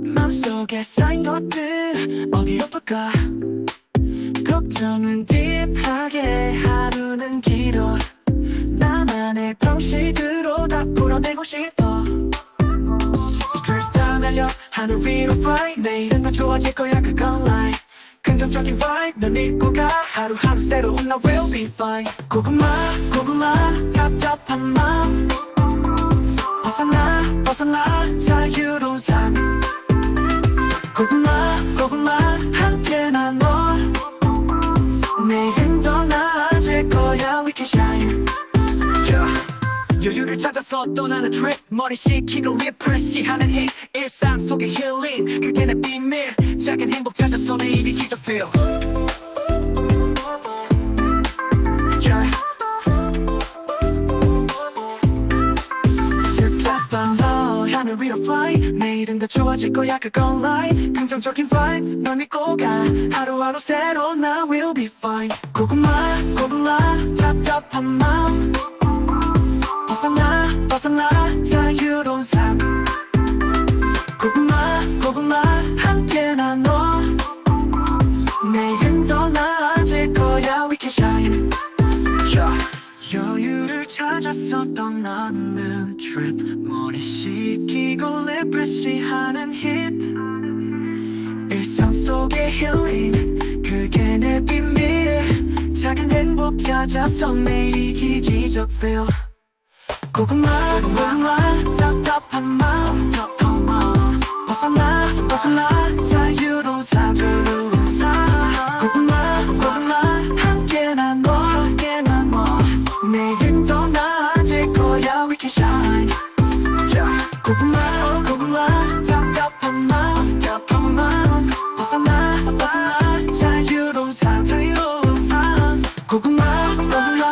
마음속에 쌓인 것들 어디로 볼까? 걱정은 딥하게 하루는 길어. 나만의 방식으로 다 풀어내고 싶어. 스트레스 다 날려 하늘 위로 fly. 내일은 더 좋아질 거야 그건 lie. 긍정적인 vibe 널 믿고 가. 하루하루 새로운 나 will be fine. 고구마 고구마 답답한 마음. 벗어나 벗어나 자유로운 삶. 고구마 고구마 함께 나눠. 내일은 더 나아질 거야 we can shine yeah. 여유를 찾아서 떠나는 트립 머리 식히고 리프레시하는 힐 일상 속의 힐링 그게 내 비밀. 작은 행복 찾아서 내일이 기적 feel 하늘 위로 fly. 내일은 더 좋아질 거야 그건 lie 긍정적인 vibe 널 믿고 가. 하루하루 새로운 나 will be fine. 고구마 고구마 답답한 마음 찾아서 떠나는 trip. 머리 식히고 리프레시하는 hit. 일상 속의 힐링. 그게 내 비밀. 작은 행복 찾아서 매일 이 기적 feel. 고구마 고구마 답답한 고구마 고구마 답답한 마음 답답한 마음 벗어나 벗어나 자유로운 삶 자유로운 삶 고구마 고구마